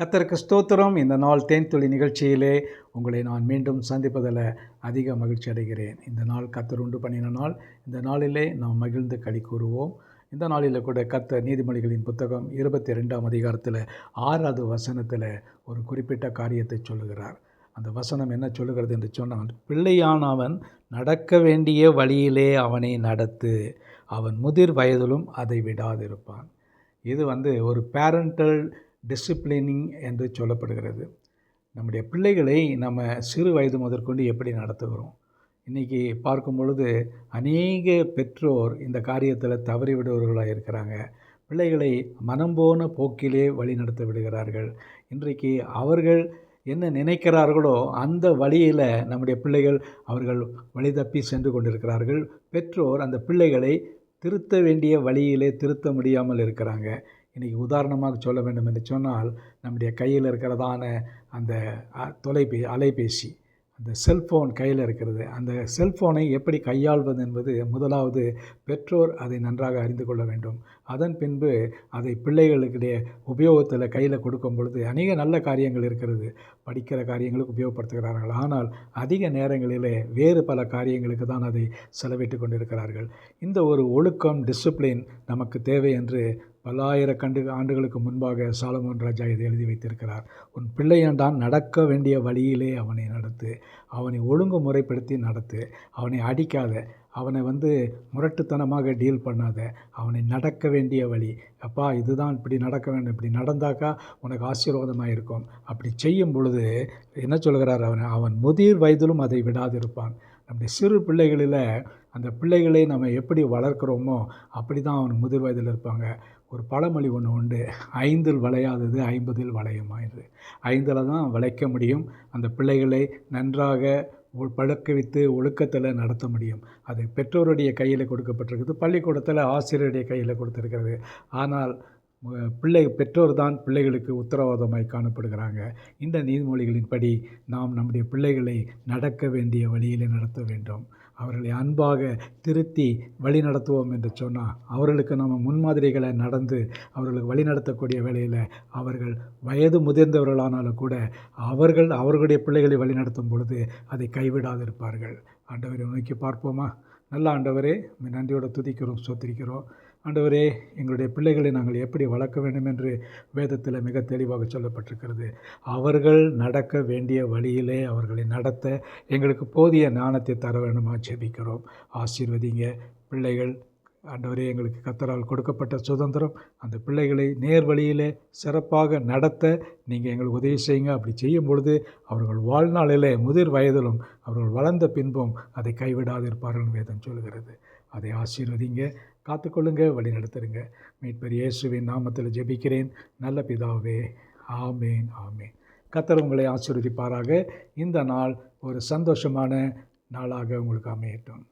கத்தருக்கு ஸ்தோத்திரம். இந்த நாள் தேன்துளி நிகழ்ச்சியிலே உங்களை நான் மீண்டும் சந்திப்பதில் அதிக மகிழ்ச்சி அடைகிறேன். இந்த நாள் கத்தர் உண்டு பண்ணின நாள். இந்த நாளிலே நாம் மகிழ்ந்து களி கூறுவோம். இந்த நாளில் கூட கத்த நீதிமொழிகளின் புத்தகம் இருபத்தி ரெண்டாம் அதிகாரத்தில் ஆறாவது வசனத்தில் ஒரு குறிப்பிட்ட காரியத்தை சொல்லுகிறார். அந்த வசனம் என்ன சொல்லுகிறது என்று சொன்னால் பிள்ளையானவன் நடக்க வேண்டிய வழியிலே அவனை நடத்து. அவன் முதிர் வயதிலும் அதை விடாதிருப்பான். இது வந்து ஒரு பேரண்டல் டிசிப்ளினிங் என்று சொல்லப்படுகிறது. நம்முடைய பிள்ளைகளை நம்ம சிறு வயது முதற்கொண்டு எப்படி நடத்துகிறோம்? இன்றைக்கி பார்க்கும் பொழுது அநேக பெற்றோர் இந்த காரியத்தில் தவறிவிடுவர்களாக இருக்கிறாங்க. பிள்ளைகளை மனம் போன போக்கிலே வழிநடத்த விடுகிறார்கள். இன்றைக்கு அவர்கள் என்ன நினைக்கிறார்களோ அந்த வழியில் நம்முடைய பிள்ளைகள் அவர்கள் வழி தப்பி சென்று கொண்டிருக்கிறார்கள். பெற்றோர் அந்த பிள்ளைகளை திருத்த வேண்டிய வழியிலே திருத்த முடியாமல் இருக்கிறாங்க. இன்றைக்கி உதாரணமாக சொல்ல வேண்டும் என்று சொன்னால் நம்முடைய கையில் இருக்கிறதான அந்த தொலைபே அலைபேசி அந்த செல்ஃபோன் கையில் இருக்கிறது. அந்த செல்ஃபோனை எப்படி கையாள்வது என்பது முதலாவது பெற்றோர் அதை நன்றாக அறிந்து கொள்ள வேண்டும். அதன் பின்பு அதை பிள்ளைகளுக்குடைய உபயோகத்தில் கையில் கொடுக்கும் பொழுது அநேக நல்ல காரியங்கள் இருக்கிறது. படிக்கிற காரியங்களுக்கு உபயோகப்படுத்துகிறார்கள். ஆனால் அதிக நேரங்களிலே வேறு பல காரியங்களுக்கு தான் அதை செலவிட்டு கொண்டிருக்கிறார்கள். இந்த ஒரு ஒழுக்கம் டிசிப்ளின் நமக்கு தேவை என்று பல்லாயிரக்கண்டு ஆண்டுகளுக்கு முன்பாக சாலமோன் ராஜா இதை எழுதி வைத்திருக்கிறார். உன் பிள்ளையண்டான் நடக்க வேண்டிய வழியிலே அவனை நடத்து. அவனை ஒழுங்கு முறைப்படுத்தி நடத்து. அவனை அடிக்காத. அவனை வந்து முரட்டுத்தனமாக டீல் பண்ணாத. அவனை நடக்க வேண்டிய வழி. அப்பா இதுதான் இப்படி நடக்க வேண்டும். இப்படி நடந்தாக்கா உனக்கு ஆசீர்வாதமாக இருக்கும். அப்படி செய்யும் பொழுது என்ன சொல்கிறார் அவன்? அவன் முதிர் வயதிலும் அதை விடாதிருப்பான். நம்முடைய சிறு பிள்ளைகளில் அந்த பிள்ளைகளை நம்ம எப்படி வளர்க்குறோமோ அப்படி தான் அவன் முதிர் வயதில் இருப்பாங்க. ஒரு பழமொழி ஒன்று உண்டு. ஐந்தில் வளையாதது ஐம்பதில் வளையுமா என்று. ஐந்தில் தான் வளைக்க முடியும். அந்த பிள்ளைகளை நன்றாக பழக்கவித்து ஒழுக்கத்தில் நடத்த முடியும். அது பெற்றோருடைய கையில் கொடுக்கப்பட்டிருக்குது. பள்ளிக்கூடத்தில் ஆசிரியருடைய கையில் கொடுத்துருக்கிறது. ஆனால் பிள்ளை பெற்றோர் தான் பிள்ளைகளுக்கு உத்தரவாதமாய் காணப்படுகிறாங்க. இந்த நீதிமொழிகளின்படி நாம் நம்முடைய பிள்ளைகளை நடக்க வேண்டிய வழியிலே நடத்த வேண்டும். அவர்களை அன்பாக திருத்தி வழி நடத்துவோம் என்று சொன்னால் அவர்களுக்கு நம்ம முன்மாதிரிகளை நடந்து அவர்களுக்கு வழி நடத்தக்கூடிய வேலையில் அவர்கள் வயது முதிர்ந்தவர்களானாலும் கூட அவர்கள் அவர்களுடைய பிள்ளைகளை வழி நடத்தும் பொழுது அதை கைவிடாது இருப்பார்கள் ஆண்டவரை நோக்கி பார்ப்போமா? நல்ல ஆண்டவரே நன்றியோடு துதிக்கிறோம் சொத்திரிக்கிறோம் ஆண்டவரே எங்களுடைய பிள்ளைகளை நாங்கள் எப்படி வளர்க்க வேண்டும் என்று வேதத்தில் மிக தெளிவாக சொல்லப்பட்டிருக்கிறது. அவர்கள் நடக்க வேண்டிய வழியிலே அவர்களை நடத்த எங்களுக்கு போதிய ஞானத்தை தர வேண்டுமா ஜெபிக்கிறோம். ஆசீர்வதிங்க. பிள்ளைகள் ஆண்டவரே எங்களுக்கு கத்தரால் கொடுக்கப்பட்ட சுதந்திரம். அந்த பிள்ளைகளை நேர் வழியிலே சிறப்பாக நடத்த நீங்கள் எங்களுக்கு உதவி செய்யுங்க. அப்படி செய்யும் பொழுது அவர்கள் வாழ்நாளிலே முதிர் வயதிலும் அவர்கள் வளர்ந்த பின்பும் அதை கைவிடாதிருப்பார்கள் வேதம் சொல்கிறது. அதை ஆசீர்வதிங்க. காத்துக்கொள்ளுங்க வழி நடத்துருங்க மீட்பர் இயேசுவின் நாமத்தில் ஜெபிக்கிறேன். நல்ல பிதாவே ஆமேன் ஆமேன். கத்தர் உங்களை ஆசீர்வதிப்பாராக. இந்த நாள் ஒரு சந்தோஷமான நாளாக உங்களுக்கு அமையட்டும்.